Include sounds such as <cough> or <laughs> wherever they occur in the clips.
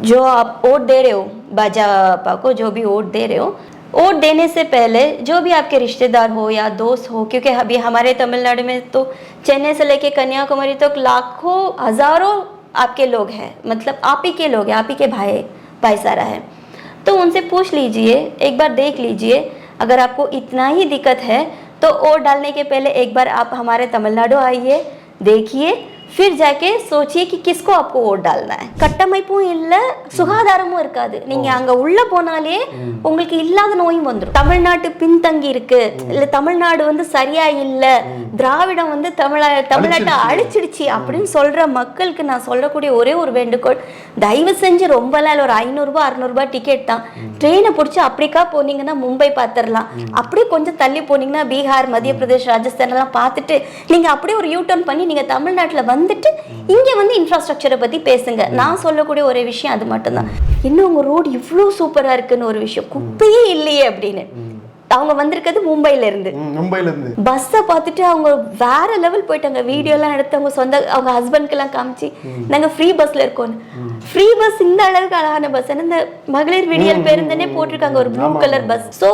जो आप वोट दे रहे हो, भाजपा को जो भी वोट दे रहे हो, वोट देने से पहले जो भी आपके रिश्तेदार हो या दोस्त हो, क्योंकि अभी हमारे तमिलनाडु में तो चेन्नई से लेके कन्याकुमारी तक तो लाखों, हज़ारों आपके लोग हैं मतलब आप ही के लोग हैं, आप ही के भाई भाई सारा है। तो उनसे पूछ लीजिए, एक बार देख लीजिए, अगर आपको इतना ही दिक्कत है तो वोट डालने के पहले एक बार आप हमारे तमिलनाडु आइए, देखिए ஃபிர் ஜாக்கே சோச்சியே கி கிஸ்கோ ஆப்கோ ஓட் டால்னா கட்டமைப்பும் இல்லை சுகாதாரமும் இருக்காது. நீங்கள் அங்கே உள்ளே போனாலே உங்களுக்கு இல்லாத நோயும் வந்துடும் தமிழ்நாட்டு பின்தங்கி இருக்கு. இல்லை தமிழ்நாடு வந்து சரியா இல்லை. திராவிடம் வந்து தமிழ தமிழ்நாட்டை அழிச்சிடுச்சு அப்படின்னு சொல்கிற மக்களுக்கு நான் சொல்லக்கூடிய ஒரே ஒரு வேண்டுகோள் தயவு செஞ்சு ரொம்ப இல்லை ஒரு ஐநூறுரூபா அறநூறுபா டிக்கெட் தான். ட்ரெயினை பிடிச்சி அப்படிக்கா போனீங்கன்னா மும்பை பார்த்துடலாம் அப்படியே கொஞ்சம் தள்ளி போனீங்கன்னா பீகார் மத்திய பிரதேஷ் ராஜஸ்தான் எல்லாம் பார்த்துட்டு நீங்கள் அப்படியே ஒரு யூ டர்ன் பண்ணி நீங்கள் தமிழ்நாட்டில் வந்து வந்துட்டு இங்க வந்து இன்ஃப்ராஸ்ட்ரக்சரை பத்தி பேசுங்க. நான் சொல்லக்கூடிய ஒரே விஷயம் அது மட்டும்தான். இன்னும் உங்க ரோடு இவ்வளோ சூப்பரா இருக்குன்னு ஒரு விஷயம். குப்பையே இல்லையே அப்படின்னு. அவங்க வந்திருக்கிறது மும்பைல இருந்து மும்பைல இருந்து பஸ்ஸை பார்த்துட்டு அவங்க வேற லெவல் போயிட்டாங்க. வீடியோலாம் எடுத்து அவங்க சொந்த அவங்க ஹஸ்பண்ட்க்கு எல்லாம் காமிச்சு நாங்க ஃப்ரீ பஸ்ல இருக்கோம் ஃப்ரீ பஸ் இந்த அளவுக்கு அழகான பஸ் இந்த மகளிர் விடியல் பேருந்துனே போட்டிருக்காங்க. ஒரு ப்ளூ கலர் பஸ் ஸோ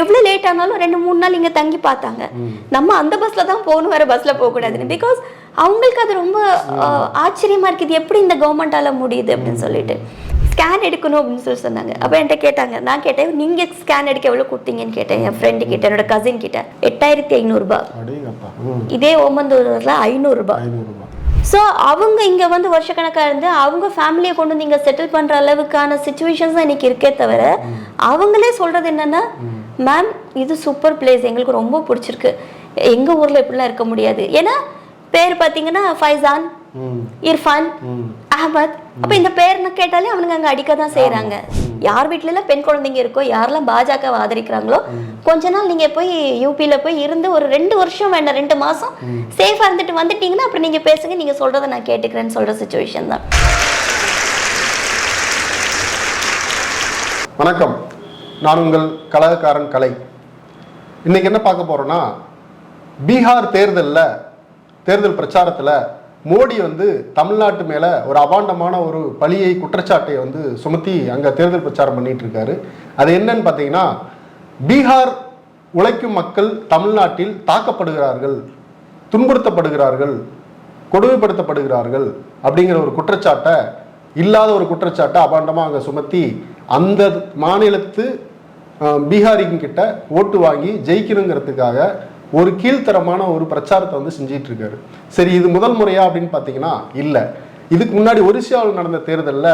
எவ்வளோ லேட் ஆனாலும் ரெண்டு மூணு நாள் இங்க தங்கி பார்த்தாங்க. நம்ம அந்த பஸ்ல தான் போகணும் வேற பஸ்ல போக கூடாதுன்னு பிகாஸ் அவங்களுக்கு அது ரொம்ப ஆச்சரியமா இருக்கு இது எப்படி இந்த கவர்மெண்டால முடியுது அப்படின்னு சொல்லிட்டு. ஸ்கேன் எடுக்கணும் அப்படின்னு சொல்லி சொன்னாங்க. அப்போ என்கிட்ட கேட்டாங்க. நான் கேட்டேன் நீங்க ஸ்கேன் எடுக்க எவ்வளவு கொடுத்தீங்கன்னு கேட்டேன். என் ஃப்ரெண்டு கிட்ட என்னோட கசின் கிட்ட. எட்டாயிரத்தி ஐநூறுரூபா இதே ஓமந்தூரில் ஐநூறுரூபா ஸோ அவங்க இங்கே வந்து வருஷக்கணக்காக இருந்து அவங்க ஃபேமிலியை கொண்டு வந்து இங்கே செட்டில் பண்ணுற அளவுக்கான சுச்சுவேஷன்ஸ் தான் இன்னைக்கு இருக்கே தவிர அவங்களே சொல்கிறது என்னன்னா மேம் இது சூப்பர் பிளேஸ் எங்களுக்கு ரொம்ப பிடிச்சிருக்கு. எங்கள் ஊரில் இப்படிலாம் இருக்க முடியாது. ஏன்னா பேர் பார்த்தீங்கன்னா ஃபைசான் இர்ஃபான் ம். அஹமத் அப்ப இந்த பேர்னு கேட்டாலே அவனுங்க அங்க அடிக்க தான் செய்யறாங்க யார் வீட்ல எல்லாம் பெண் குழந்தைங்க இருக்கோ யாரெல்லாம் பாஜக ஆதரிக்கிறாங்களோ கொஞ்ச நாள் நீங்க போய் யூபியில போய் இருந்து ஒரு ரெண்டு வருஷம் வேண்டாம் ரெண்டு மாசம் சேஃபா இருந்துட்டு வந்துட்டீங்கன்னா அப்புறம் நீங்க பேசுங்க நீங்க சொல்றதை நான் கேட்டுக்கிறேன்னு சொல்ற சுச்சுவேஷன் தான். வணக்கம். நான் உங்கள் கலகக்காரன் கலை. இன்னைக்கு என்ன பார்க்க போகிறோன்னா பீகார் தேர்தலில் தேர்தல் பிரச்சாரத்தில் மோடி வந்து தமிழ்நாட்டு மேலே ஒரு அபாண்டமான ஒரு பழியை குற்றச்சாட்டை வந்து சுமத்தி அங்கே தேர்தல் பிரச்சாரம் பண்ணிட்டு இருக்காரு அது என்னன்னு பார்த்தீங்கன்னா பீகார் உழைக்கும் மக்கள் தமிழ்நாட்டில் தாக்கப்படுகிறார்கள் துன்புறுத்தப்படுகிறார்கள் கொடுமைப்படுத்தப்படுகிறார்கள் அப்படிங்கிற ஒரு குற்றச்சாட்டை இல்லாத ஒரு குற்றச்சாட்டை அபாண்டமாக அங்கே சுமத்தி அந்த மாநிலத்து அஹ், பீகாரிங்க கிட்ட ஓட்டு வாங்கி ஜெயிக்கணுங்கிறதுக்காக ஒரு கீழ்த்தரமான ஒரு பிரச்சாரத்தை வந்து செஞ்சிட்டு இருக்காரு சரி இது முதல் முறையா அப்படின்னு பார்த்தீங்கன்னா இல்லை. இதுக்கு முன்னாடி ஒரிசியாவில் நடந்த தேர்தலில்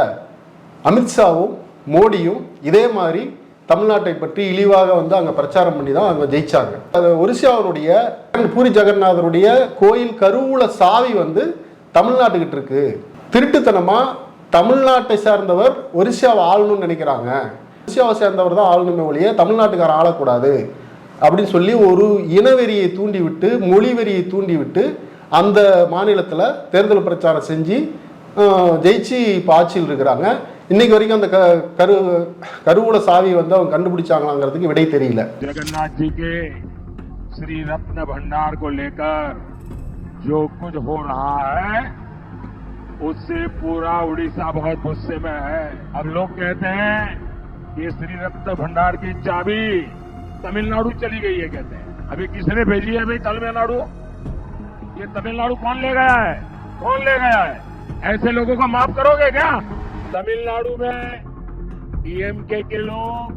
அமித்ஷாவும் மோடியும் இதே மாதிரி தமிழ்நாட்டை பற்றி இழிவாக வந்து அங்கே பிரச்சாரம் பண்ணி தான் அங்கே ஜெயிச்சாங்க. அது ஒரிசாவினுடைய பூரி ஜெகநாதருடைய கோயில் கருவூல சாவி வந்து தமிழ்நாட்டுக்கிட்ட இருக்கு. திருட்டுத்தனமாக தமிழ்நாட்டை சார்ந்தவர் ஒரிசாவை ஆளணும்னு நினைக்கிறாங்க. ஒரிசாவை சேர்ந்தவர் தான் ஆளணுமே ஒழிய தமிழ்நாட்டுக்காரன் ஆளக்கூடாது அப்படின்னு சொல்லி ஒரு இனவெறியை தூண்டி விட்டு மொழி வெறியை தூண்டி விட்டு அந்த மாநிலத்தில் தேர்தல் பிரச்சாரம் செஞ்சு ஆஹ், ஜெயிச்சு இப்போ ஆட்சியில் இருக்கிறாங்க இன்னைக்கு வரைக்கும் அந்த க கரு கருவூல சாவி வந்து அவங்க கண்டுபிடிச்சாங்களாங்கிறதுக்கு விடை தெரியல जगन्नाथ जी के श्री रत्न भंडार को लेकर जो कुछ हो रहा है उससे पूरा उड़ीसा बहुत गुस्से में है अब लोग कहते हैं कि श्री रत्न भंडार की चाबी तमिलनाडु चली गई है कहते हैं अभी किसने भेजी है भाई तमिलनाडु ये तमिलनाडु कौन ले गया है कौन ले गया है ऐसे लोगों को माफ करोगे क्या तमिलनाडु में डीएमके के लोग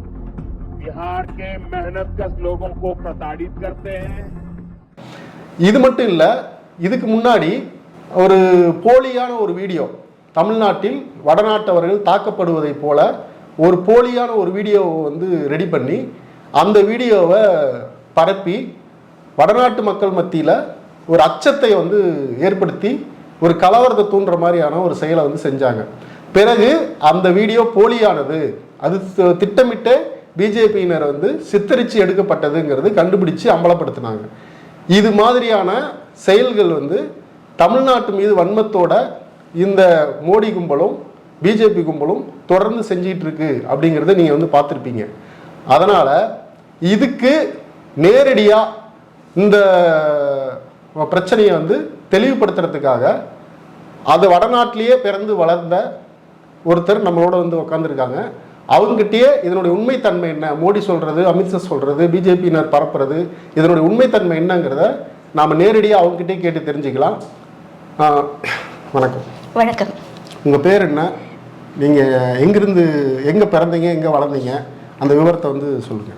बिहार के मेहनत कश लोगों को प्रताड़ित करते हैं இது மட்டும் இல்லை இதுக்கு முன்னாடி ஒரு போலியான ஒரு வீடியோ தமிழ்நாட்டில் வடநாட்டவர்கள் தாக்கப்படுவதைப் போல ஒரு போலியான ஒரு வீடியோவை வந்து ரெடி பண்ணி அந்த வீடியோவை பரப்பி வடநாட்டு மக்கள் மத்தியில் ஒரு அச்சத்தை வந்து ஏற்படுத்தி ஒரு கலவரத்தை தூண்டுற மாதிரியான ஒரு செயலை வந்து செஞ்சாங்க. பிறகு அந்த வீடியோ போலியானது அது திட்டமிட்டு பிஜேபியினர் வந்து சித்தரித்து எடுக்கப்பட்டதுங்கிறது கண்டுபிடிச்சு அம்பலப்படுத்தினாங்க. இது மாதிரியான செயல்கள் வந்து தமிழ்நாட்டு மீது வன்மத்தோட இந்த மோடி கும்பலும் பிஜேபி கும்பலும் தொடர்ந்து செஞ்சிட்டு இருக்கு அப்படிங்கிறத நீங்கள் வந்து பார்த்துருப்பீங்க. அதனால் இதுக்கு நேரடியாக இந்த பிரச்சனையை வந்து தெளிவுபடுத்துறதுக்காக அது வடநாட்டிலேயே பிறந்து வளர்ந்த ஒருத்தர் நம்மளோட வந்து உட்காந்துருக்காங்க அவங்ககிட்டயே இதனுடைய உண்மைத்தன்மை என்ன? மோடி சொல்றது அமித்ஷா சொல்றது பிஜேபியினர் பரப்புறது இதனுடைய உண்மைத்தன்மை என்னங்கிறத நாம நேரடியாக அவங்ககிட்டயே கேட்டு தெரிஞ்சுக்கலாம். வணக்கம். வணக்கம். உங்க பேர் என்ன? நீங்க எங்கிருந்து எங்க பிறந்தீங்க எங்க வளர்ந்தீங்க அந்த விவரத்தை வந்து சொல்லுங்க.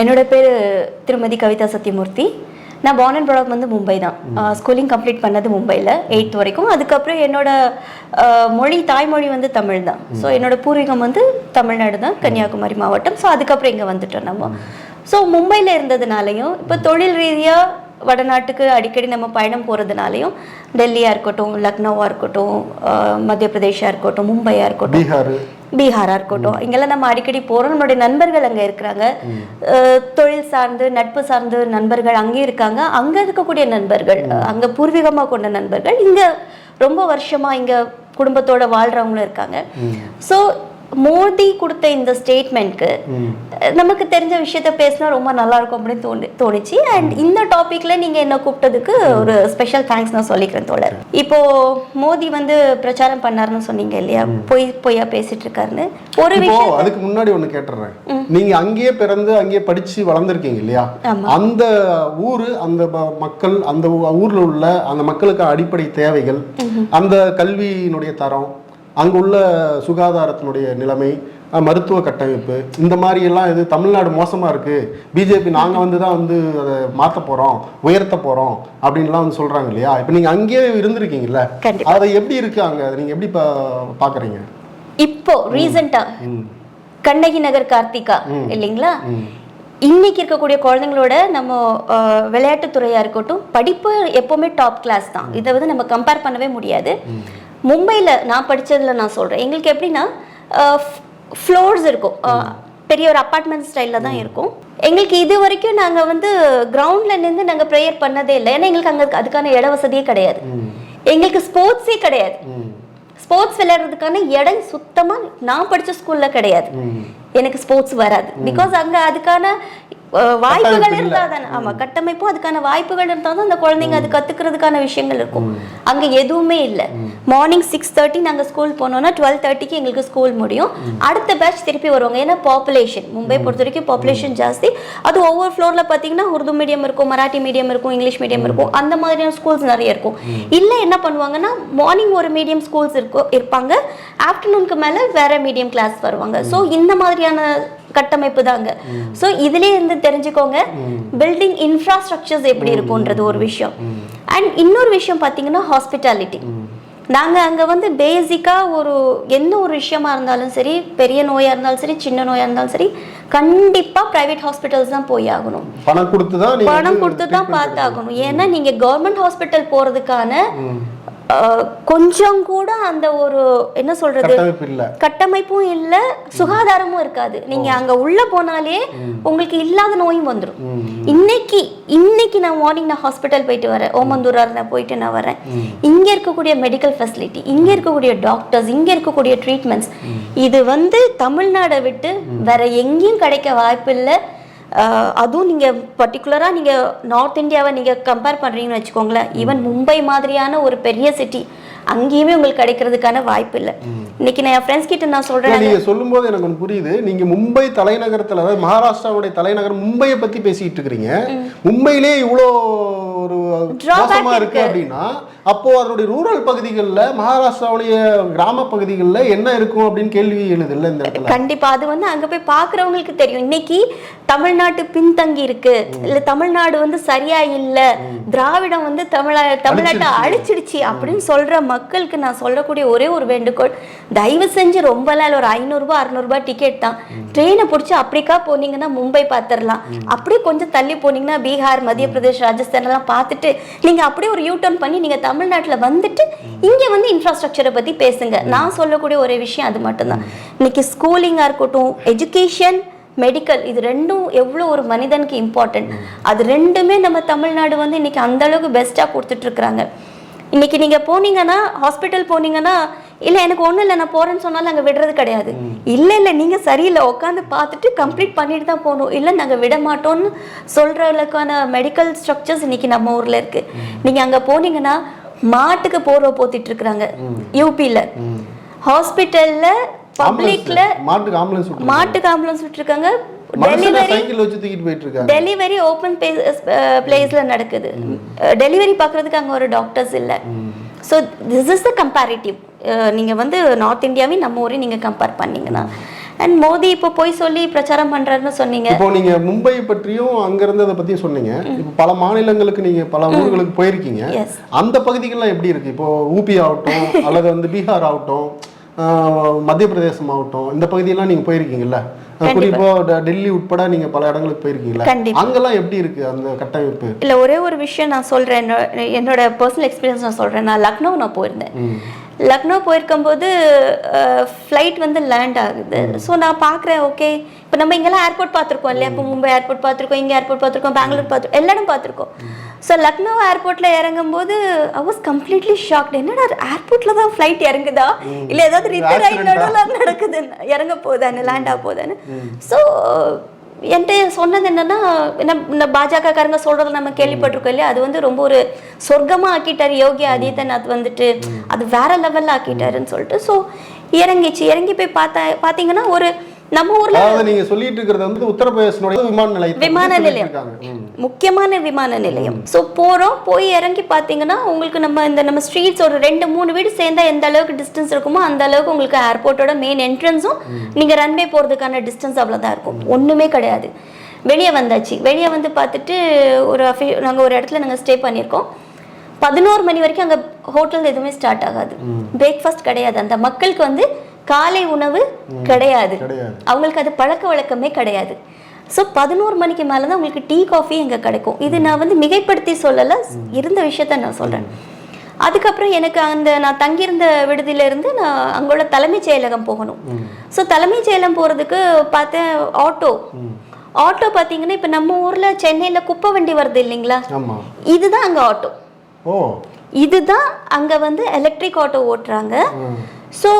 என்னோட பேர் திருமதி கவிதா சத்யமூர்த்தி நான் பார்ன் அண்ட் ப்ராடக்ட் வந்து மும்பை தான். ஸ்கூலிங் கம்ப்ளீட் பண்ணது மும்பையில் எயித் வரைக்கும். அதுக்கப்புறம் என்னோட மொழி தாய்மொழி வந்து தமிழ் தான். ஸோ என்னோட பூர்வீகம் வந்து தமிழ்நாடு தான் கன்னியாகுமரி மாவட்டம். ஸோ அதுக்கப்புறம் இங்கே வந்துட்டோம் நம்ம. ஸோ மும்பையில் இருந்ததுனாலையும் இப்போ தொழில் ரீதியாக வடநாட்டுக்கு அடிக்கடி நம்ம பயணம் போகிறதுனாலையும் டெல்லியாக இருக்கட்டும் லக்னோவாக இருக்கட்டும் மத்திய பிரதேஷாக இருக்கட்டும் மும்பையாக இருக்கட்டும் பீகார். பீகாரா இருக்கட்டும் இங்கெல்லாம் நம்ம அடிக்கடி போறோம். நம்மளுடைய நண்பர்கள் அங்க இருக்கிறாங்க. தொழில் சார்ந்து நட்பு சார்ந்து நண்பர்கள் அங்கே இருக்காங்க. அங்க இருக்கக்கூடிய நண்பர்கள் அங்க பூர்வீகமா கொண்ட நண்பர்கள் இங்க ரொம்ப வருஷமா இங்க குடும்பத்தோட வாழ்றவங்களும் இருக்காங்க. சோ மோடி கொடுத்த இந்த ஸ்டேட்மெண்ட்க்கு நமக்கு தெரிஞ்ச விஷயத்த பேசினா ரொம்ப நல்லா இருக்கும் அப்படின்னு தோணு தோணுச்சு. அண்ட் இந்த டாபிக்ல நீங்க என்ன கூப்பிட்டதுக்கு ஒரு ஸ்பெஷல் தேங்க்ஸ் நான் சொல்லிக்கிறேன் தோழர். இப்போ மோடி வந்து பிரச்சாரம் பண்ணாருன்னு சொன்னீங்க இல்லையா? பொய் பொய்யா பேசிட்டு இருக்காருன்னு ஒரு விஷயம் அதுக்கு முன்னாடி ஒண்ணு கேட்டுறேன். நீங்க அங்கேயே பிறந்து அங்கேயே படிச்சு வளர்ந்துருக்கீங்க இல்லையா. அந்த ஊரு அந்த மக்கள் அந்த ஊர்ல உள்ள அந்த மக்களுக்கு அடிப்படை தேவைகள் அந்த கல்வியினுடைய தரம் அங்க உள்ள சுகாதாரத்தினுடைய நிலைமை மருத்துவ கட்டமைப்பு இந்த மாதிரி எல்லாம் இது தமிழ்நாடு மோசமா இருக்கு. பிஜேபி நாங்க வந்து தான் வந்து அதை மாத்த போறோம் உயர்த்த போறோம் அப்படின்லாம் வந்து சொல்றாங்க இல்லையா? இப்போ நீங்க அங்கேயே இருந்திருக்கீங்கல்ல. அதை எப்படி இருக்கு அங்க? அதை நீங்க எப்படி பா- பாக்குறீங்க? இப்போ ரீசெண்டா ம். கண்ணகி நகர் கார்த்திகா. இல்லைங்களா? இன்னைக்கு இருக்கக்கூடிய குழந்தைங்களோட நம்ம அஹ், விளையாட்டுத்துறையா இருக்கட்டும் படிப்பு எப்பவுமே டாப் கிளாஸ் தான். இதை வந்து நம்ம கம்பேர் பண்ணவே முடியாது. மும்பையில் நான் படிச்சதுல நான் சொல்றேன். எங்களுக்கு எப்படின்னா ஃப்ளோர்ஸ் இருக்கும். பெரிய ஒரு அப்பார்ட்மெண்ட் ஸ்டைலில் தான் இருக்கும். எங்களுக்கு இது வரைக்கும் நாங்கள் வந்து கிரவுண்டில் நின்று நாங்கள் ப்ரேயர் பண்ணதே இல்லை. ஏன்னா எங்களுக்கு அங்கே அதுக்கான இட வசதியே கிடையாது. எங்களுக்கு ஸ்போர்ட்ஸே கிடையாது. ஸ்போர்ட்ஸ் விளையாடுறதுக்கான இடம் சுத்தமா நான் படிச்ச ஸ்கூல்ல கிடையாது. எனக்கு ஸ்போர்ட்ஸ் வராது. பிகாஸ் அங்க அதுக்கான வாய்ப்புகள் கட்டமைப்பு இருந்தா தானே ஆமா கட்டமைப்பும் அதுக்கான வாய்ப்புகள் இருந்தா தான் அந்த குழந்தைங்க அது கத்துக்கிறதுக்கான விஷயங்கள் இருக்கும். அங்க எதுவுமே இல்ல. மார்னிங் சிக்ஸ் தேர்ட்டி நாங்க ஸ்கூல் போனோம்னா டுவெல் தேர்ட்டிக்கு எங்களுக்கு ஸ்கூல் முடியும். அடுத்த பேட்ச் திருப்பி வருவாங்க. ஏன்னா பாப்புலேஷன் மும்பை பொறுத்த வரைக்கும் பாப்புலேஷன் ஜாஸ்தி. அது ஒவ்வொரு ஃப்ளோர்ல பாத்தீங்கன்னா உருது மீடியம் இருக்கும் மராட்டி மீடியம் இருக்கும் இங்கிலீஷ் மீடியம் இருக்கும். அந்த மாதிரியான ஸ்கூல்ஸ் நிறைய இருக்கும். இல்ல என்ன பண்ணுவாங்கன்னா மார்னிங் ஒரு மீடியம் ஸ்கூல்ஸ் இருக்கும் இருப்பாங்க. ஆஃப்டர்நூனுக்கு மேல வேற மீடியம் கிளாஸ் வருவாங்க. ஸோ இந்த மாதிரியான கட்டமைப்பு தாங்க ஸோ இதுலயே இருந்து தெரிஞ்சுக்கோங்க பில்டிங் இன்ஃப்ராஸ்ட்ரக்சர்ஸ் எப்படி இருக்கும்ன்றது ஒரு விஷயம். அண்ட் இன்னொரு விஷயம் பார்த்தீங்கன்னா ஹாஸ்பிட்டாலிட்டி நாங்கள் அங்கே வந்து பேசிக்காக ஒரு எந்த ஒரு விஷயமா இருந்தாலும் சரி பெரிய நோயாக இருந்தாலும் சரி சின்ன நோயாக இருந்தாலும் சரி கண்டிப்பாக ப்ரைவேட் ஹாஸ்பிட்டல்ஸ் தான் போய் ஆகணும். பணம் கொடுத்து தான் பணம் கொடுத்து தான் பார்த்தாகணும். ஏன்னா நீங்க கவர்மெண்ட் ஹாஸ்பிட்டல் போறதுக்கான அஹ், கொஞ்சம் கூட அந்த ஒரு என்ன சொல்றது? கட்டமைப்பு இல்ல. கட்டமைப்பும் இல்ல சுகாதாரமும் இருக்காது. நீங்க அங்க உள்ள போனாலே உங்களுக்கு இல்லாத நோயும் வந்துடும் இன்னைக்கு இன்னைக்கு நான் மார்னிங் நான் ஹாஸ்பிட்டல் போயிட்டு வரேன். ஓமந்தூரார் நான் போயிட்டு நான் வரேன். இங்க இருக்கக்கூடிய மெடிக்கல் ஃபெசிலிட்டி இங்க இருக்கக்கூடிய டாக்டர்ஸ் இங்க இருக்கக்கூடிய ட்ரீட்மெண்ட்ஸ் இது வந்து தமிழ்நாடை விட்டு வேற எங்கேயும் கிடைக்க வாய்ப்பில்லை. ஆஹ் அதுவும் நீங்க பர்டிகுலரா நீங்க நார்த் இந்தியாவை நீங்க கம்பேர் பண்றீங்கன்னு வச்சுக்கோங்களேன். ஈவன் மும்பை மாதிரியான ஒரு பெரிய சிட்டி அங்கேயுமே உங்களுக்கு கிடைக்கிறதுக்கான வாய்ப்பு இல்லை. இன்னைக்கு நான் என் ஃப்ரெண்ட்ஸ் கிட்ட நான் சொல்றேன். நீங்க சொல்லும்போது எனக்கு ஒன்று புரியுது. நீங்க மும்பை தலைநகரத்துல அதாவது மகாராஷ்டிராவுடைய தலைநகரம் மும்பையை பத்தி பேசிட்டு இருக்கிறீங்க. மும்பையிலே இவ்வளோ ஒரு Drawback மோசமா இருக்கு இருக்கு. அப்படின்னா அப்போ அதனுடைய ரூரல் பகுதிகளில் மகாராஷ்டிராவுடைய கிராம பகுதிகளில் என்ன இருக்கும் அப்படின்னு கேள்வி எழுது இல்ல இந்த இடத்துல? கண்டிப்பா. அது வந்து அங்க போய் பாக்குறவங்களுக்கு தெரியும். இன்னைக்கு தமிழ்நாட்டு பின்தங்கி இருக்கு. இல்ல தமிழ்நாடு வந்து சரியா இல்ல. திராவிடம் வந்து தமிழ தமிழ்நாட்டை அழிச்சிடுச்சு அப்படின்னு சொல்ற மக்களுக்கு நான் சொல்லக்கூடிய ஒரே ஒரு வேண்டுகோள் தயவு செஞ்சு ரொம்ப நாள் ஒரு ஐநூறுரூபா அறுநூறுபா டிக்கெட் தான். ட்ரெயினை பிடிச்சி அப்படிக்கா போனீங்கன்னா மும்பை பார்த்துடலாம் அப்படியே கொஞ்சம் தள்ளி போனீங்கன்னா பீகார் மத்திய பிரதேஷ் ராஜஸ்தான் எல்லாம் பார்த்துட்டு நீங்க அப்படியே ஒரு யூ டர்ன் பண்ணி நீங்க தமிழ்நாட்டில் வந்துட்டு இங்க வந்து இன்ஃப்ராஸ்ட்ரக்சரை பத்தி பேசுங்க. நான் சொல்லக்கூடிய ஒரே விஷயம் அது மட்டும்தான். இன்னைக்கு ஸ்கூலிங்காக இருக்கட்டும் எஜுகேஷன் மெடிக்கல் இது ரெண்டும் எவ்வளோ ஒரு மனிதனுக்கு இம்பார்ட்டன்ட் அது ரெண்டுமே நம்ம தமிழ்நாடு வந்து இன்னைக்கு அந்தளவுக்கு பெஸ்ட்டாக கொடுத்துட்ருக்குறாங்க இன்னைக்கு நீங்கள் போனீங்கன்னா ஹாஸ்பிட்டல் போனீங்கன்னா இல்ல எனக்கு ஒண்ணும் இல்லை நான் போறேன்னு சொன்னாலும் அங்க விடுறது கிடையாது. இல்ல இல்ல நீங்க சரியில்லை உட்காந்து பார்த்துட்டு கம்ப்ளீட் பண்ணிட்டு தான் போகணும். இல்ல நாங்க விட மாட்டோம்னு சொல்ற அளவுக்கான மெடிக்கல் ஸ்ட்ரக்சர்ஸ் இன்னைக்கு நம்ம ஊர்ல இருக்கு. நீங்க அங்க போனீங்கன்னா மாட்டுக்கு போர்வை போத்திட்டு இருக்கிறாங்க. யூபியில் ஹாஸ்பிட்டல்ல பப்ளிக்ல மாட்டுக்கு ஆம்புலன்ஸ் மாட்டுக்கு ஆம்புலன்ஸ் விட்டுருக்காங்க. டெலிவரி டெலிவரி ஓப்பன் பிளேஸ்ல நடக்குது. டெலிவரி பார்க்கறதுக்கு அங்க ஒரு டாக்டர்ஸ் இல்ல. So this is the comparative நீங்க வந்து நார்த் இந்தியாவையும் நம்ம ஊரையும் நீங்க கம்பேர் பண்ணீங்கன்னா. அண்ட் மோடி இப்போ போய் சொல்லி பிரச்சாரம் பண்றாருன்னு சொன்னீங்க. இப்போ நீங்க மும்பை பற்றியும் அங்க இருந்ததை பத்தியும் சொன்னீங்க. இப்போ பல மாநிலங்களுக்கு நீங்க பல ஊர்களுக்கு போயிருக்கீங்க. அந்த பகுதிகள்லாம் எப்படி இருக்கு? இப்போ ஊபி ஆகட்டும் அல்லது வந்து பீகார் ஆகட்டும் மத்திய பிரதேசம் ஆகட்டும் இந்த பகுதியெல்லாம் நீங்க போயிருக்கீங்கல்ல? குறிப்பா டெல்லி உட்பட நீங்க பல இடங்களுக்கு போயிருக்கீங்கல்ல? கண்டிப்பா. அங்கெல்லாம் எப்படி இருக்கு அந்த கட்டமைப்பு? இல்ல ஒரே ஒரு விஷயம் நான் சொல்றேன். என்னோ- என்னோட பர்சனல் எக்ஸ்பீரியன்ஸ் நான் சொல்றேன். நான் லக்னோ நான் போயிருந்தேன். லக்னோ போயிருக்கும்போது ஃப்ளைட் வந்து லேண்ட் ஆகுது. ஸோ நான் பார்க்குறேன் ஓகே இப்போ நம்ம இங்கெல்லாம் ஏர்போர்ட் பார்த்துருக்கோம் இல்லையா? இப்போ மும்பை ஏர்போர்ட் பார்த்துருக்கோம் இங்கே ஏர்போர்ட் பார்த்துருக்கோம் பெங்களூர் பார்த்துருக்கோம் எல்லா இடம் பார்த்துருக்கோம் ஸோ லக்னோ ஏர்போர்ட்டில் இறங்கும்போது ஐ வாஸ் கம்ப்ளீட்லி ஷாக்ட் என்னடா ஏர்போர்ட்டில் தான் ஃப்ளைட் இறங்குதா? இல்லை ஏதாவது ரிப்பேர் ஆகி? நடுவில் நடக்குது. இறங்க போதானு லேண்ட் ஆக போதானு ஸோ என்கிட்ட சொன்னது என்னன்னா இந்த பாஜகக்காரங்க சொல்றத நம்ம கேள்விப்பட்டிருக்கோம் இல்லையா? அது வந்து ரொம்ப ஒரு சொர்க்கமா ஆக்கிட்டாரு யோகி ஆதித்யநாத் வந்துட்டு. அது வேற லெவல்ல ஆக்கிட்டாருன்னு சொல்லிட்டு. ஸோ இறங்கிச்சு. இறங்கி போய் பார்த்தா பார்த்தீங்கன்னா ஒரு நம்ம ஊர்ல நீங்க சொல்லிட்டு இருக்கிறது வந்து உத்தரப்பிரதேசனுடைய விமான பத்தி விமான நிலையம். முக்கியமான விமான நிலையம். ஸோ போகிறோம் போய் இறங்கி பார்த்தீங்கன்னா உங்களுக்கு நம்ம இந்த நம்ம ஸ்ட்ரீட்ஸ் ஒரு ரெண்டு மூணு வீடு சேர்ந்தா எந்த அளவுக்கு டிஸ்டன்ஸ் இருக்குமோ அந்த அளவுக்கு உங்களுக்கு ஏர்போர்ட்டோட மெயின் என்ட்ரன்ஸும் நீங்கள் ரன்வே போகிறதுக்கான டிஸ்டன்ஸ் அவ்வளோதான் இருக்கும். ஒன்றுமே கிடையாது. வெளியே வந்தாச்சு. வெளியே வந்து பார்த்துட்டு ஒரு அஃபி நாங்கள் ஒரு இடத்துல நாங்கள் ஸ்டே பண்ணியிருக்கோம். பதினோரு மணி வரைக்கும் அங்கே ஹோட்டல் எதுவுமே ஸ்டார்ட் ஆகாது. பிரேக்ஃபாஸ்ட் கிடையாது. அந்த மக்களுக்கு வந்து காலை உணவு கிடையாது. அவங்களுக்கு அது பழக்க வழக்கமே கிடையாது. ஸோ பதினோரு மணிக்கு மேலே தான் உங்களுக்கு டீ காஃபி இங்கே கிடைக்கும். இது நான் வந்து மிகைப்படுத்தி சொல்லலை. இருந்த விஷயத்த நான் சொல்கிறேன் அதுக்கப்புறம் எனக்கு அந்த நான் தங்கியிருந்த விடுதியில இருந்து நான் அங்குள்ள தலைமைச் செயலகம் போகணும். ஸோ தலைமைச் செயலகம் போகிறதுக்கு பார்த்தேன் ஆட்டோ. ஆட்டோ பார்த்தீங்கன்னா இப்போ நம்ம ஊரில் சென்னையில் குப்பை வண்டி வருது இல்லைங்களா? இதுதான் அங்கே ஆட்டோ. இதுதான் அங்கே வந்து எலக்ட்ரிக் ஆட்டோ ஓட்டுறாங்க. ஸோ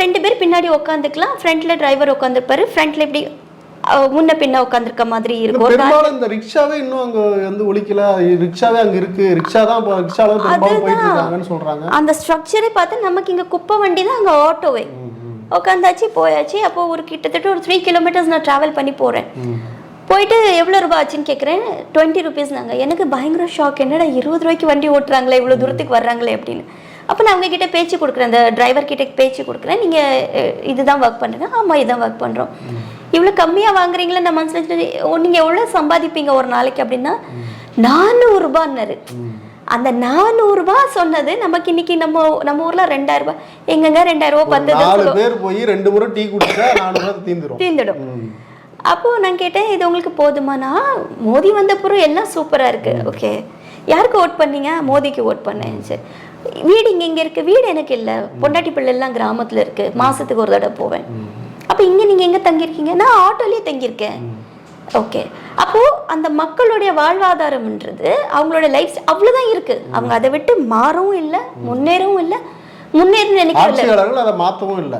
ரெண்டு பேர் பின்னாடி உட்காந்துக்கலாம் ஃப்ரண்ட்ல டிரைவர் உட்காந்துருப்பாரு ஃப்ரண்ட்ல இப்படி முன்ன பின்ன உட்காந்துருக்க மாதிரி இருக்கும். பெரும்பாலும் இந்த ரிக்ஷாவே இன்னும் அங்க வந்து ஒலிக்கல ரிக்ஷாவே அங்க இருக்கு. ரிக்ஷா தான் ரிக்ஷால பெரும்பாலும் போயிட்டு இருக்காங்கன்னு சொல்றாங்க. அந்த ஸ்ட்ரக்சரே பார்த்து நமக்கு இங்கே குப்பை வண்டி தான் அங்கே ஆட்டோவே உட்காந்தாச்சு போயாச்சு. அப்போ ஒரு கிட்டத்தட்ட ஒரு த்ரீ கிலோமீட்டர்ஸ் நான் ட்ராவல் பண்ணி போகிறேன் போயிட்டு எவ்வளோ ரூபாய் ஆச்சுன்னு கேட்குறேன் டுவெண்ட்டி ருபீஸ் நாங்கள் எனக்கு பயங்கர ஷாக் என்னடா இருபது ரூபாய்க்கு வண்டி ஓட்டுறாங்களே இவ்வளோ தூரத்துக்கு வர்றாங்களே அப்படின்னு. அப்போ நான் அவங்க கிட்ட பேச்சு கொடுக்குறேன். அந்த டிரைவர் கிட்ட பேச்சு கொடுக்குறேன். நீங்கள் இதுதான் ஒர்க் பண்ணுறீங்க ஆமாம் இதுதான் ஒர்க் பண்ணுறோம் இவ்வளோ கம்மியாக வாங்குறீங்களே? நான் மனசில் நீங்கள் எவ்வளோ சம்பாதிப்பீங்க ஒரு நாளைக்கு அப்படின்னா நானூறுபான்னாரு. அந்த நானூறுபா சொன்னது நமக்கு இன்னைக்கு நம்ம நம்ம ஊர்ல ரெண்டாயிரம் ரூபாய் எங்கங்க ரெண்டாயிரம் ரூபாய் பத்து நாலு பேர் போய் ரெண்டு முறை டீ குடிச்சா நானூறு தீந்துரும். தீர்ந்துடும் அப்போ நான் கேட்டேன் இது உங்களுக்கு போதுமானா? மோடி வந்த பிறகு எல்லாம் சூப்பரா இருக்கு? ஓகே. யாருக்கு ஓட் பண்ணீங்க? மோடிக்கு ஓட் பண்ணேன். சரி. வீடு இங்க இங்க இருக்கு. வீடு எனக்கு இல்ல. பொண்டாட்டி பிள்ளை எல்லாம் கிராமத்துல இருக்கு. மாசத்துக்கு ஒரு தடவை போவேன். அப்ப இங்க நீங்க எங்க தங்கியிருக்கீங்க? நான் ஆட்டோலயே தங்கியிருக்கேன். ஓகே. அப்போ அந்த மக்களுடைய வாழ்வாதாரம்ன்றது அவங்களோட லைஃப் அவ்வளவுதான் இருக்கு. அவங்க அதை விட்டு மாறவும் இல்லை முன்னேறவும் இல்லை. முன்னேறி இல்ல.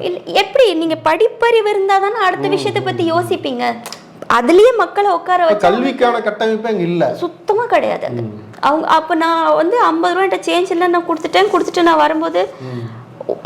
இல்ல எப்படி? நீங்க படிப்பறிவு இருந்தா தானே அடுத்த விஷயத்தை பத்தி யோசிப்பீங்க. அதுலயே மக்களை உட்கார வச்சு கல்விக்கான கட்டமைப்பு அங்க இல்ல. சுத்தமா கிடையாது அங்க. அவங்க அப்ப நான் வந்து ஐம்பது ரூபாய்ட்ட சேஞ்ச் இல்லை நான் கொடுத்துட்டேன் கொடுத்துட்டு நான் வரும்போது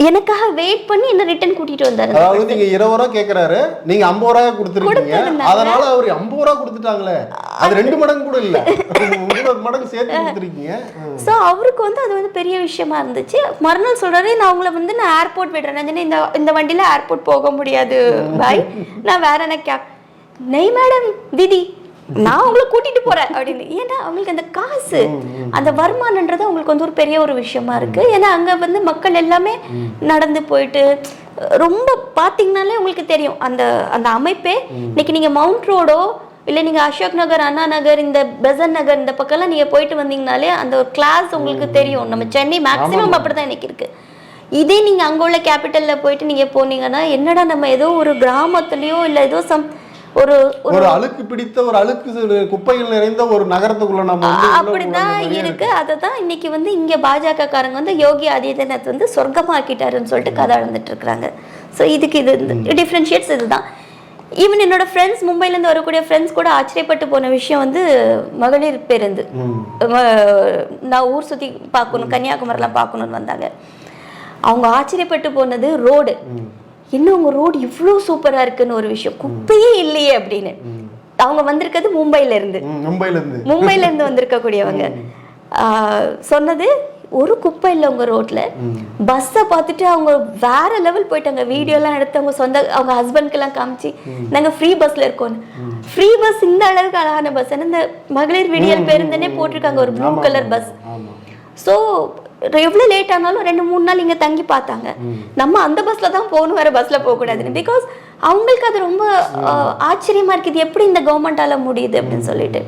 எனக்காக வெயிட் பண்ணி என்ன ரிட்டர்ன் கூட்டிட்டு வந்தாரு. அதாவது நீங்க இருபது ரூபா கேக்குறாரு நீங்க ஐம்பது ரூபாய் கொடுத்துருக்கீங்க. அதனால அவர் ஐம்பது ரூபா கொடுத்துட்டாங்களே. அது ரெண்டு மடங்கு கூட இல்ல. <laughs> முப்பது மடங்கு சேர்த்து கொடுத்துருக்கீங்க. ஸோ அவருக்கு வந்து அது வந்து பெரிய விஷயமா இருந்துச்சு. மறுநாள் சொல்றாரு நான் உங்களை வந்து நான் ஏர்போர்ட் விடுறேன். இந்த இந்த வண்டியில ஏர்போர்ட் போக முடியாது. பாய் நான் வேற என்ன கேப் நெய் மேடம் தீதி நான் உங்களை கூட்டிட்டு போறேன். அப்படின்னு. ஏன்னா அவங்களுக்கு அந்த காசு அந்த வருமானன்றது அவங்களுக்கு வந்து ஒரு பெரிய ஒரு விஷயமா இருக்கு. ஏன்னா அங்க வந்து மக்கள் எல்லாமே நடந்து போயிட்டு ரொம்ப பாத்தீங்கன்னாலே உங்களுக்கு தெரியும். அந்த அந்த அமைப்பே இன்னைக்கு நீங்க மவுண்ட் ரோடோ இல்லை நீங்க அசோக் நகர் அண்ணா நகர் இந்த பெசன் நகர் இந்த பக்கம்லாம் நீங்க போயிட்டு வந்தீங்கனாலே அந்த ஒரு கிளாஸ் உங்களுக்கு தெரியும். நம்ம சென்னை மேக்ஸிமம் அப்படிதான் இன்னைக்கு இருக்கு. இதே நீங்க அங்க உள்ள கேபிட்டல்ல போயிட்டு நீங்க போனீங்கன்னா என்னடா நம்ம ஏதோ ஒரு கிராமத்துலயோ இல்ல ஏதோ சம் ஒரு ஒரு அழுக்கு பிடித்த ஒரு அழுக்கு குப்பைகள் நிறைந்த ஒரு நகரத்துக்குள்ள நம்ம அப்படிதான் இருக்கு. அதை தான் இன்னைக்கு வந்து இங்க பாஜக காரங்க வந்து யோகி ஆதித்யநாத் வந்து சொர்க்கமாக்கிட்டாருன்னு சொல்லிட்டு கதை அளந்துட்டு இருக்கிறாங்க ஸோ இதுக்கு இது டிஃப்ரென்ஷியேட்ஸ் இதுதான். ஈவன் என்னோட ஃப்ரெண்ட்ஸ் மும்பைலேருந்து வரக்கூடிய ஃப்ரெண்ட்ஸ் கூட ஆச்சரியப்பட்டு போன விஷயம் வந்து மகளிர் பேருந்து. நான் ஊர் சுற்றி பார்க்கணும் கன்னியாகுமரிலாம் பார்க்கணும்னு வந்தாங்க. அவங்க ஆச்சரியப்பட்டு போனது ரோடு. ம். இன்னும் உங்க ரோடு இவ்வளோ சூப்பரா இருக்குன்னு ஒரு விஷயம். குப்பையே இல்லையே அப்படின்னு. அவங்க வந்திருக்கிறது மும்பைல இருந்து ம், மும்பைல இருந்து மும்பைல இருந்து <laughs> வந்திருக்கக்கூடியவங்க சொன்னது ஒரு குப்பை இல்லை உங்க ரோட்ல பஸ்ஸை பார்த்துட்டு அவங்க வேற லெவல் போயிட்டாங்க. வீடியோ எல்லாம் எடுத்து அவங்க சொந்த அவங்க ஹஸ்பண்ட்க்கு எல்லாம் காமிச்சு நாங்க ஃப்ரீ பஸ்ல இருக்கோம். ஃப்ரீ பஸ் இந்த அளவுக்கு அழகான பஸ் இந்த மகளிர் விடியல் பேருந்துனே போட்டிருக்காங்க. ஒரு ப்ளூ கலர் பஸ் ஸோ எவ்வளோ லேட் ஆனாலும் ரெண்டு மூணு நாள் இங்கே தங்கி பார்த்தாங்க. நம்ம அந்த பஸ்ல தான் போகணும் வேற பஸ்ல போகக்கூடாதுன்னு பிகாஸ் அவங்களுக்கு அது ரொம்ப ஆஹ், ஆச்சரியமா இருக்கு இது எப்படி இந்த கவர்மெண்டால முடியுது அப்படின்னு சொல்லிட்டு.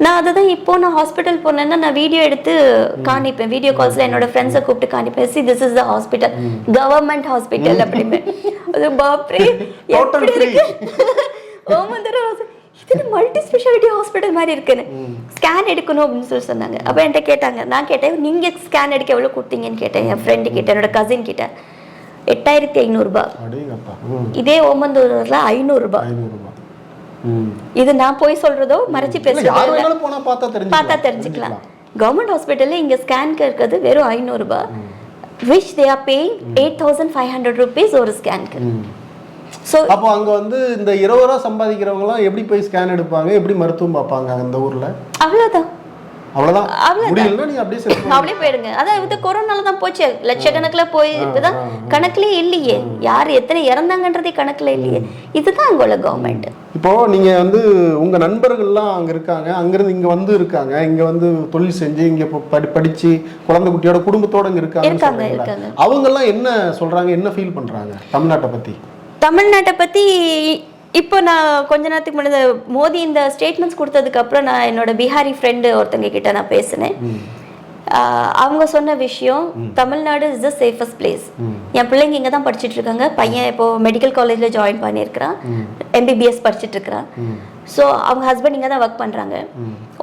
நான் அதை தான் இப்போ நான் ஹாஸ்பிட்டல் போனேன்னா நான் வீடியோ எடுத்து காணிப்பேன் வீடியோ கால்ஸ்ல என்னோட ஃப்ரெண்ட்ஸை கூப்பிட்டு காணிப்பேன் see this is the hospital government hospital அப்படின்னு அது பாப்ரே <laughs> எப்படி. இருக்கு? <laughs> ஓமந்தர இது மல்டி ஸ்பெஷாலிட்டி ஹாஸ்பிட்டல் மாதிரி இருக்குன்னு. ஸ்கேன் எடுக்கணும் அப்படின்னு சொல்லி சொன்னாங்க. அப்போ என்கிட்ட கேட்டாங்க. நான் கேட்டேன் நீங்க ஸ்கேன் எடுக்க எவ்வளவு கொடுத்தீங்கன்னு கேட்டேன். என் ஃப்ரெண்டு கிட்ட என்னோட கசின் கிட்ட. எட்டாயிரத்தி ஐநூறுரூபா ம். இதே ஓமந்தூர்ல ஐநூறுரூபா ம். இது நான் போய் சொல்றதோ மறைச்சு போனா பார்த்தா தெரிஞ்சுக்கலாம். கவர்மெண்ட் ஹாஸ்பிட்டல்ல இங்க ஸ்கேனுக்கு இருக்கிறது வெறும் ஐநூறுரூபா which they are paying eight thousand five hundred rupees ஒரு ஸ்கேனுக்கு. ஸோ அப்போ அங்க வந்து இந்த இருபது ரூபா சம்பாதிக்கிறவங்க எல்லாம் எப்படி போய் ஸ்கேன் எடுப்பாங்க? எப்படி மருத்துவம் பார்ப்பாங்க அந்த ஊர்ல? அவ்வளோதான் அப்படியே போயிடுங்க. அதான் இது கொரோனால தான் போச்சு. லட்சக்கணக்கில் போய் இதுதான் கணக்குலயே இல்லையே. யார் எத்தனை இறந்தாங்கன்றதே கணக்குல இல்லையே. இதுதான் அங்க உள்ள கவர்மெண்ட் இப்போ நீங்க வந்து உங்க நண்பர்கள்லாம் அங்க இருக்காங்க. அங்கிருந்து இங்க வந்து இருக்காங்க. இங்க வந்து தொழில் செஞ்சு இங்க படிச்சு குழந்தை குட்டியோட குடும்பத்தோட இங்க? இருக்காங்க. அவங்க எல்லாம் என்ன சொல்றாங்க? என்ன ஃபீல் பண்றாங்க? தமிழ்நாட்டை பத்தி. தமிழ்நாட்டை பத்தி இப்போ நான் கொஞ்ச நேரத்துக்கு முன்னாடி மோடி இந்த ஸ்டேட்மெண்ட்ஸ் கொடுத்ததுக்கு அப்புறம் நான் என்னோட பீகாரி ஃப்ரெண்டு ஒருத்தங்க கிட்ட நான் பேசினேன். அவங்க சொன்ன விஷயம் Tamil Nadu is the safest place என் பிள்ளைங்க இங்கே தான் படிச்சுட்டு இருக்காங்க. பையன் இப்போ மெடிக்கல் காலேஜில் ஜாயின் பண்ணியிருக்கிறான். எம்பிபிஎஸ் படிச்சுட்டு இருக்கிறான். ஸோ அவங்க ஹஸ்பண்ட் இங்கே தான் ஒர்க் பண்ணுறாங்க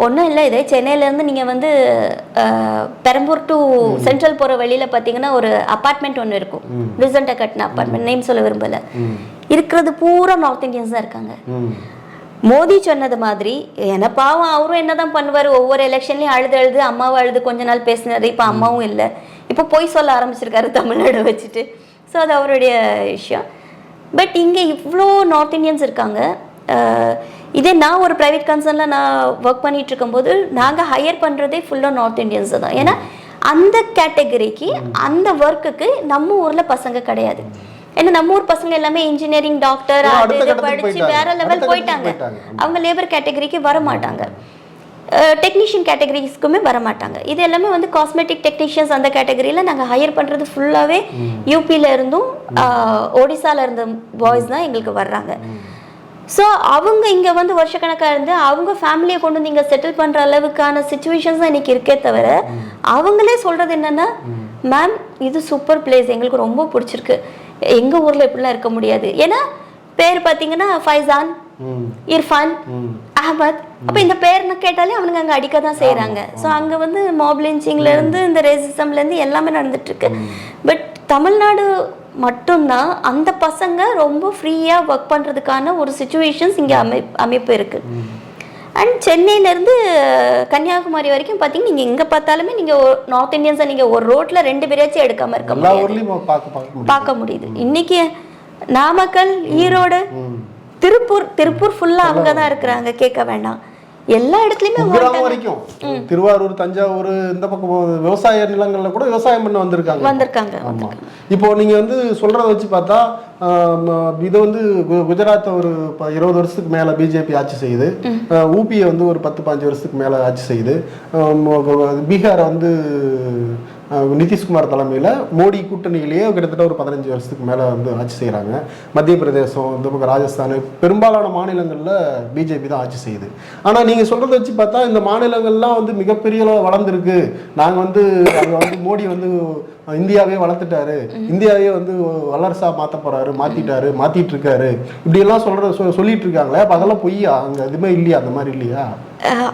ஒன்றும் இல்லை இதே சென்னையிலேருந்து நீங்கள் வந்து பெரம்பூர் டு சென்ட்ரல் போகிற வழியில் பார்த்தீங்கன்னா ஒரு அப்பார்ட்மெண்ட் ஒன்று இருக்கும். ரீசெண்டாக கட்டின அப்பார்ட்மெண்ட் நேம் சொல்ல விரும்பலை. இருக்கிறது பூரா நார்த் இந்தியன்ஸ் தான் இருக்காங்க. மோடி சொன்னது மாதிரி என்ன பாவம் அவரும் என்னதான் பண்ணுவார் ஒவ்வொரு எலெக்ஷன்லயும் அழுது அழுது அம்மாவை அழுது கொஞ்ச நாள் பேசினாரு இப்போ அம்மாவும் இல்லை. இப்போ பொய் சொல்ல ஆரம்பிச்சிருக்காரு தமிழ்நாடு வச்சுட்டு. ஸோ அது அவருடைய விஷயம். பட் இங்கே இவ்வளோ நார்த் இந்தியன்ஸ் இருக்காங்க. இதே நான் ஒரு ப்ரைவேட் கன்சர்னில் நான் ஒர்க் பண்ணிட்டு இருக்கும்போது நாங்கள் ஹையர் பண்ணுறதே ஃபுல்லாக நார்த் இந்தியன்ஸ் தான். ஏன்னா அந்த கேட்டகரிக்கு அந்த ஒர்க்குக்கு நம்ம ஊரில் பசங்க கிடையாது. ஏன்னா நம்ம ஊர் பசங்க எல்லாமே இன்ஜினியரிங் டாக்டர் அது இது படிச்சு. வேற லெவல் போயிட்டாங்க. அவங்க லேபர் கேட்டகரிக்கு வர மாட்டாங்க. டெக்னீஷியன் கேட்டகரிஸ்க்குமே வர மாட்டாங்க. இது எல்லாமே வந்து காஸ்மெட்டிக் டெக்னீஷியன்ஸ் அந்த கேட்டகரியில் நாங்கள் ஹையர் பண்ணுறது ஃபுல்லாகவே யூபியில் இருந்தும் ஒடிசால இருந்த பாய்ஸ் தான் எங்களுக்கு வர்றாங்க. ஸோ அவங்க இங்கே வந்து வருஷக்கணக்காக இருந்து அவங்க ஃபேமிலியை கொண்டு வந்து இங்கே செட்டில் பண்ணுற அளவுக்கான சுச்சுவேஷன்ஸ் தான் இன்னைக்கு இருக்கே தவிர அவங்களே சொல்கிறது என்னன்னா மேம் இது சூப்பர் பிளேஸ் எங்களுக்கு ரொம்ப பிடிச்சிருக்கு. எங்கள் ஊரில் இப்படிலாம் இருக்க முடியாது. ஏன்னா பேர் பார்த்தீங்கன்னா ஃபைசான். இர்ஃபான் அஹமத். அப்ப இந்த பேர் கேட்டாலே அவனுங்க அங்க அடிக்க தான் செய்றாங்க. ஸோ அங்க வந்து மாப் லிஞ்சிங்ல இருந்து இந்த ரேசிசம்ல இருந்து எல்லாமே நடந்துட்டு இருக்கு பட் தமிழ்நாடு மட்டும்தான் அந்த பசங்க ரொம்ப ஃப்ரீயா ஒர்க் பண்றதுக்கான ஒரு சுச்சுவேஷன்ஸ் இங்க அமை அமைப்பு இருக்கு. அண்ட் சென்னையிலேருந்து கன்னியாகுமரி வரைக்கும் பார்த்தீங்கன்னா நீங்கள் எங்கே பார்த்தாலுமே நீங்கள் நார்த் இந்தியன்ஸை நீங்கள் ஒரு ரோட்டில் ரெண்டு பேரையாச்சும் எடுக்காம இருக்க முடியாது. பார்க்க முடியுது. இன்னைக்கு நாமக்கல் ஈரோடு. திருப்பூர் திருப்பூர் ஃபுல்லா அவங்க தான் இருக்கிறாங்க. கேட்க வேண்டாம் எல்லா இடத்துலயுமே குக்கிராமம் இருக்காங்க. வரைக்கும். திருவாரூர் தஞ்சாவூர் இந்த பக்கம் விவசாய நிலங்கள்ல கூட விவசாயம் பண்ண வந்திருக்காங்க. வந்திருக்காங்க ஆமா. இப்போ நீங்க வந்து சொல்றத வச்சு பார்த்தா இது வந்து கு- குஜராத்தை ஒரு இருபது வருஷத்துக்கு மேல பிஜேபி ஆட்சி செய்யுது. ஊபியை வந்து ஒரு பத்து பாஞ்சு வருஷத்துக்கு மேல ஆட்சி செய்யுது. பீகாரை வந்து நிதிஷ்குமார் தலைமையில் மோடி கூட்டணியிலேயே கிட்டத்தட்ட ஒரு பதினஞ்சு வருஷத்துக்கு மேலே வந்து ஆட்சி செய்கிறாங்க மத்திய பிரதேசம் இந்த பக்கம் ராஜஸ்தான் பெரும்பாலான மாநிலங்களில் பிஜேபி தான் ஆட்சி செய்யுது. ஆனால் நீங்கள் சொல்கிறத வச்சு பார்த்தா இந்த மாநிலங்கள்லாம் வந்து மிகப்பெரிய அளவு வளர்ந்துருக்கு. நாங்கள் வந்து அங்கே வந்து மோடி வந்து இந்தியாவே வளர்த்துட்டாரு. இந்தியாவே வந்து வல்லரசா மாற்ற போறாரு மாத்திட்டாரு மாத்திட்டு இருக்காரு இப்படி எல்லாம் சொல்ற சொல்லிட்டு இருக்காங்களே அப்ப அதெல்லாம் பொய்யா? அங்க எதுவுமே இல்லையா? அந்த மாதிரி இல்லையா?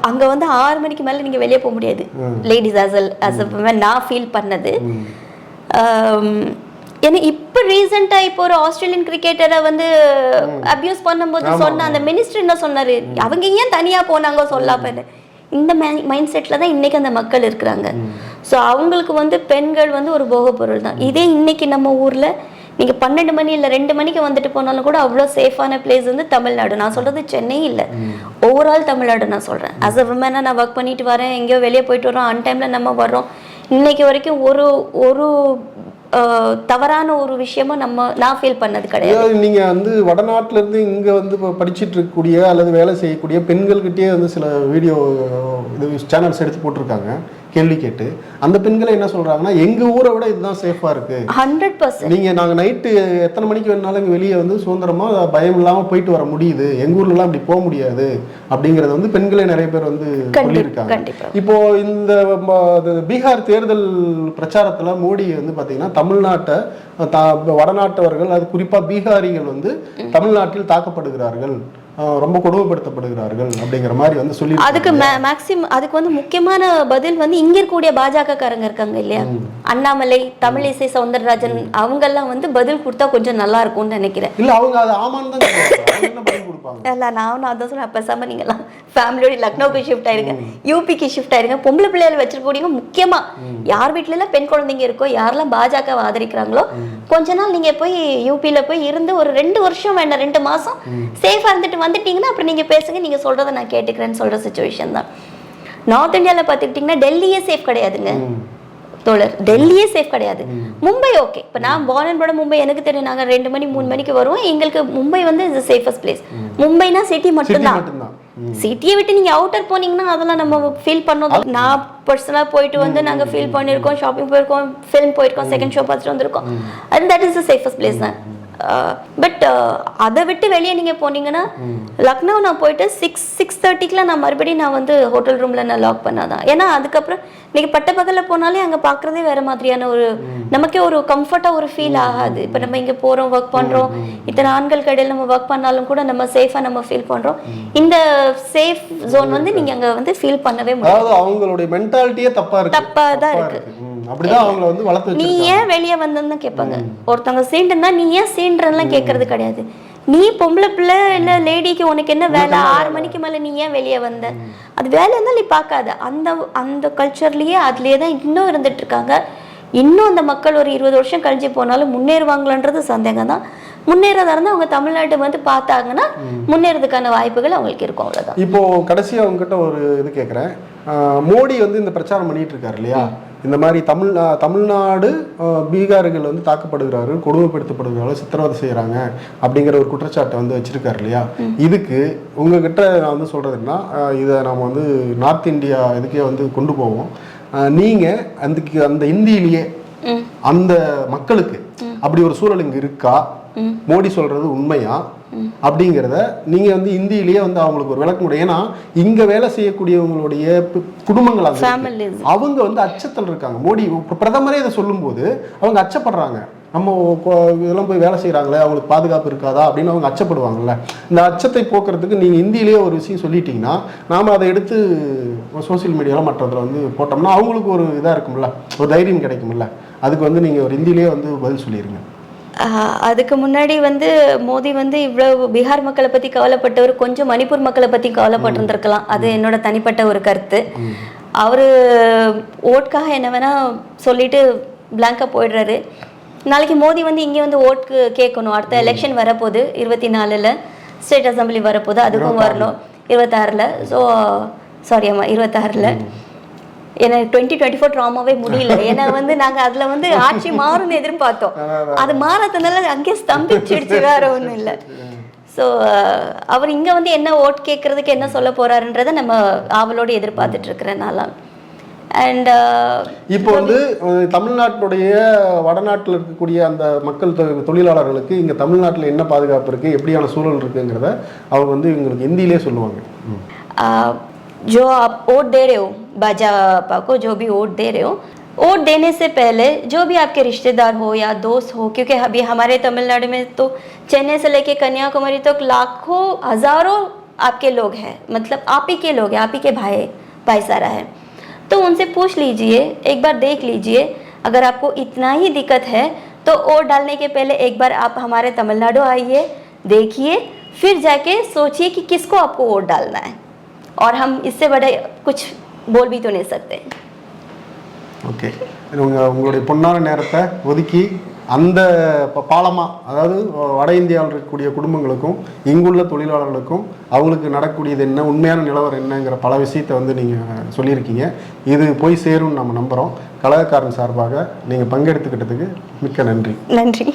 அங்க வந்து ஆறு மணிக்கு மேல நீங்க வெளியே போக முடியாது. லேடிஸ் a women நான் ஃபீல் பண்ணது. ஏன்னா இப்போ ரீசெண்டா இப்போ ஒரு ஆஸ்திரேலியன் கிரிக்கெட்டரை வந்து அபியூஸ் பண்ணும்போது சொன்ன அந்த மினிஸ்டர் என்ன சொன்னாரு? அவங்க ஏன் தனியா போனாங்க சொல்லாமன்னு இந்த மைண்ட் செட்டில் தான் இன்னைக்கு அந்த மக்கள் இருக்கிறாங்க. ஸோ அவங்களுக்கு வந்து பெண்கள் வந்து ஒரு போகப் பொருள் தான் இதே இன்னைக்கு நம்ம ஊர்ல நீங்க பன்னெண்டு மணி இல்லை ரெண்டு மணிக்கு வந்துட்டு போனாலும் கூட அவ்வளோ சேஃபான பிளேஸ் வந்து தமிழ்நாடு. நான் சொல்றது சென்னை இல்லை. ஓவரால் தமிழ்நாடு நான் சொல்றேன். அஸ் அ விமனாக நான் ஒர்க் பண்ணிட்டு வரேன். எங்கேயோ வெளியே போயிட்டு வரோம். அன் டைம்ல நம்ம வர்றோம். இன்னைக்கு வரைக்கும் ஒரு ஒரு தவறான ஒரு விஷயமும் நம்ம நான் ஃபீல் பண்ணது கிடையாது. அதாவது நீங்க வந்து வடநாட்டுல இருந்து இங்க வந்து படிச்சிட்டு இருக்கக்கூடிய அல்லது வேலை செய்யக்கூடிய பெண்கள்கிட்டயே வந்து சில வீடியோ இது சேனல்ஸ் எடுத்து போட்டிருக்காங்க. கேள்வி கேட்டு அந்த பெண்களை என்ன சொல்றாங்கன்னா எங்க ஊரை விட இதுதான் சேஃபா இருக்கு. ஹண்ட்ரட் பர்சன்ட் நீங்க நாங்க நைட்டு எத்தனை மணிக்கு வேணாலும் இங்க வெளியே வந்து சுதந்திரமா பயம் இல்லாம போயிட்டு வர முடியுது. எங்க ஊர்ல எல்லாம் அப்படி போக முடியாது. அப்படிங்கறத வந்து பெண்களே நிறைய பேர் வந்து சொல்லியிருக்காங்க. இப்போ இந்த பீகார் தேர்தல் பிரச்சாரத்துல மோடி வந்து பாத்தீங்கன்னா தமிழ்நாட்டை வடநாட்டவர்கள் அது குறிப்பா பீகாரிகள் வந்து தமிழ்நாட்டில் தாக்கப்படுகிறார்கள். ரொம்ப கொடுமைப்படுத்தப்படுகிறார்கள் அப்படிங்கிற மாதிரி வந்து சொல்லி அதுக்கு மேக்சிமம் அதுக்கு வந்து முக்கியமான பதில் வந்து இங்க இருக்கக்கூடிய பாஜக காரங்க இருக்காங்க இல்லையா? அண்ணாமலை தமிழிசை சவுந்தரராஜன் அவங்கெல்லாம் வந்து பதில் கொடுத்தா கொஞ்சம் நல்லா இருக்கும்னு நினைக்கிறேன். இல்ல அவங்க அது ஆமான்னு தான். அவங்க இல்ல நானும் அதான் சொல்றேன். பேசாம நீங்களாம் ஃபேமிலியோட லக்னோக்கு ஷிஃப்ட் ஆயிருங்க யூபிக்கு ஷிஃப்ட் ஆயிருங்க பொம்பளை பிள்ளைகள் வச்சிருக்கக்கூடியவங்க முக்கியமா யார் வீட்ல எல்லாம் பெண் குழந்தைங்க இருக்கோ யாரெல்லாம் பாஜக ஆதரிக்கிறாங்களோ கொஞ்ச நாள் நீங்க போய் யூபில போய் இருந்து ஒரு ரெண்டு வருஷம் வேண்டாம் ரெண்டு மாசம் சேஃபா இருந்துட்டு வந்துட்டீங்கன்னா அப்புறம் நீங்க பேசுங்க நீங்க சொல்றதை நான் கேட்டுக்கிறேன்னு சொல்ற சுச்சுவேஷன் தான். நார்த் இந்தியால பாத்துக்கிட்டீங்கன்னா டெல்லியே சேஃப் கிடையாதுங்க. தோழர் டெல்லியே சேஃப் கிடையாது. மும்பை ஓகே இப்போ நான் பார்ன் பட மும்பை எனக்கு தெரியும். நாங்க ரெண்டு மணி மூணு மணிக்கு வருவோம். எங்களுக்கு மும்பை வந்து இஸ் சேஃபஸ்ட் பிளேஸ் மும்பைனா சிட்டி மட்டும்தான். சிட்டியை விட்டு நீங்க அவுட்டர் போனீங்கன்னா அதெல்லாம் நம்ம ஃபீல் பண்ணோம். நான் பர்சனலாக போயிட்டு வந்து நாங்க ஃபீல் பண்ணியிருக்கோம் ஷாப்பிங் போயிருக்கோம் ஃபிலிம் போயிருக்கோம் செகண்ட் ஷோ பார்த்துட்டு வந்திருக்கோம். And that is the safest place தான். பட் அதை விட்டு வெளியே நீங்க போனீங்கன்னா லக்னோ நான் போயிட்டு சிக்ஸ் சிக்ஸ் தேர்ட்டிக்குலாம் நான் மறுபடியும் நான் வந்து ஹோட்டல் ரூம்ல நான் லாக் பண்ணாதான். ஏன்னா அதுக்கப்புறம் நீங்க பட்ட பகல்ல போனாலே அங்க பார்க்கறதே வேற மாதிரியான ஒரு நமக்கே ஒரு கம்ஃபர்ட்டா ஒரு ஃபீல் ஆகாது. இப்போ நம்ம இங்க போறோம் ஒர்க் பண்றோம். இத்தனை ஆண்கள் கடையில் நம்ம ஒர்க் பண்ணாலும் கூட நம்ம சேஃபா நம்ம ஃபீல் பண்றோம். இந்த சேஃப் ஜோன் வந்து நீங்க அங்க வந்து ஃபீல் பண்ணவே முடியாது. அவங்களுடைய மென்டாலிட்டியே தப்பா இருக்கு. தப்பா தான் இருக்கு. ம், அப்படிதான் அவங்கள வந்து வளர்த்து நீ ஏன் வெளியே வந்தேன்னு கேட்பாங்க. ஒருத்தவங்க சீண்டுனா நீ ஏன் சீண்டுறலாம் கேட்கறது கிடையாது. நீ பொம்பளை பிள்ளை இல்ல லேடிக்கு உனக்கு என்ன வேலை? ஆறு மணிக்கு மேல நீ ஏன் வெளியே வந்த? அது வேலை இருந்தால் நீ பார்க்காத. அந்த அந்த கல்ச்சர்லயே அதுலயே தான் இன்னும் இருந்துட்டு இருக்காங்க. இன்னும் அந்த மக்கள் ஒரு இருபது வருஷம் கழிஞ்சு போனாலும் முன்னேறுவாங்களான்றது சந்தேகம் தான். முன்னேறதா இருந்தால் அவங்க தமிழ்நாட்டு வந்து பார்த்தாங்கன்னா முன்னேறதுக்கான வாய்ப்புகள் அவங்களுக்கு இருக்கும் அவ்வளவுதான். இப்போ கடைசியா உங்ககிட்ட ஒரு இது கேட்குறேன் மோடி வந்து இந்த பிரச்சாரம் பண்ணிட்டு இருக்காரு இல்லையா? இந்த மாதிரி தமிழ் தமிழ்நாடு பீகார்கள் வந்து தாக்கப்படுகிறார்கள் கொடுமைப்படுத்தப்படுகிறார்கள் சித்திரவதை செய்கிறாங்க அப்படிங்கிற ஒரு குற்றச்சாட்டை வந்து வச்சிருக்காரு இல்லையா? இதுக்கு உங்ககிட்ட நான் வந்து சொல்றதுன்னா ஆஹ் இதை நாம வந்து நார்த் இந்தியா இதுக்கே வந்து கொண்டு போவோம். ஆஹ் நீங்க அதுக்கு அந்த இந்தியிலேயே அந்த மக்களுக்கு அப்படி ஒரு சூழல் இங்க இருக்கா? மோடி சொல்றது உண்மையா? அப்படிங்கிறத நீங்க வந்து இந்தியிலேயே வந்து அவங்களுக்கு ஒரு விளக்க முடியும் ஏன்னா இங்க வேலை செய்யக்கூடியவங்களுடைய குடும்பங்கள். அவங்க வந்து அச்சத்தில் இருக்காங்க. மோடி பிரதமரே இதை சொல்லும்போது அவங்க அச்சப்படுறாங்க. நம்ம இதெல்லாம் போய் வேலை செய்கிறாங்களே அவங்களுக்கு பாதுகாப்பு இருக்காதா அப்படின்னு அவங்க அச்சப்படுவாங்கல்ல. இந்த அச்சத்தை போக்குறதுக்கு நீங்கள் இந்தியிலேயே ஒரு விஷயம் சொல்லிட்டீங்கன்னா நாம் அதை எடுத்து சோஷியல் மீடியாவில் மற்றதில் வந்து போட்டோம்னா அவங்களுக்கு ஒரு இதாக இருக்கும்ல. ஒரு தைரியம் கிடைக்கும்ல. அதுக்கு வந்து நீங்கள் ஒரு இந்தியிலேயே வந்து பதில் சொல்லிடுங்க அதுக்கு முன்னாடி வந்து மோடி வந்து இவ்வளவு பீகார் மக்களை பத்தி கவலைப்பட்டவர் கொஞ்சம் மணிப்பூர் மக்களை பத்தி கவலைப்பட்டிருந்திருக்கலாம். அது என்னோட தனிப்பட்ட ஒரு கருத்து. அவரு ஓட்காக என்ன வேணா சொல்லிட்டு பிளாங்கா போயிடுறாரு. நாளைக்கு மோடி வந்து இங்கே வந்து ஓட்டுக்கு கேட்கணும். அடுத்த எலெக்ஷன் வரப்போகுது. இருபத்தி நாலுல ஸ்டேட் அசம்பிளி வரப்போகுது. அதுக்கும் வரணும். இருபத்தாறில். ஸோ சாரி அம்மா இருபத்தாறில். எனக்கு டுவெண்ட்டி டுவெண்ட்டி ஃபோர் ட்ராமாவே முடியல. ஏன்னா வந்து நாங்க அதுல வந்து ஆட்சி மாறும்னு எதிர்பார்த்தோம். அது மாறாததுனால அங்கேயே ஸ்தம்பிச்சிடுச்சு வேற ஒன்றும் இல்லை. ஸோ அவர் இங்கே வந்து என்ன ஓட் கேட்குறதுக்கு என்ன சொல்ல போறாருன்றத நம்ம ஆவலோடு எதிர்பார்த்துட்டு இருக்கிறனால அண்ட் இப்போ வந்து தமிழ்நாட்டுடைய வடநாட்டில் இருக்கக்கூடிய அந்த மக்கள் தொழிலாளர்களுக்கு இங்கே தமிழ்நாட்டில் என்ன பாதுகாப்பு இருக்குது எப்படியான சூழல் இருக்குங்கிறத அவங்க வந்து இவங்களுக்கு ஹிந்திலே சொல்லுவாங்க. ஜோ ஓட் தேரே भाजपा को जो भी वोट दे रहे हो, वोट देने से पहले जो भी आपके रिश्तेदार हो या दोस्त हो, क्योंकि अभी हमारे तमिलनाडु में तो चेन्नई से लेके कन्याकुमारी तक तो लाखों, हज़ारों आपके लोग हैं मतलब आप ही के लोग हैं, आप ही के भाई भाईचारा है। तो उनसे पूछ लीजिए, एक बार देख लीजिए, अगर आपको इतना ही दिक्कत है तो वोट डालने के पहले एक बार आप हमारे तमिलनाडु आइए, देखिए, फिर जाके सोचिए कि किसको आपको वोट डालना है। और हम इससे बड़े कुछ बोल भी तो नहीं सकते ஓகே உங்க உங்களுடைய பொன்னான நேரத்தை ஒதுக்கி அந்த ப- பாலமா அதாவது வட இந்தியாவில் இருக்கக்கூடிய குடும்பங்களுக்கும் இங்குள்ள தொழிலாளர்களுக்கும் அவங்களுக்கு நடக்கூடியது என்ன உண்மையான நிலவரம் என்னங்கிற பல விஷயத்தை வந்து நீங்கள் சொல்லியிருக்கீங்க இது போய் சேரும்னு நம்ம நம்புகிறோம் கழகக்காரன் சார்பாக நீங்கள் பங்கெடுத்துக்கிட்டதுக்கு மிக்க நன்றி நன்றி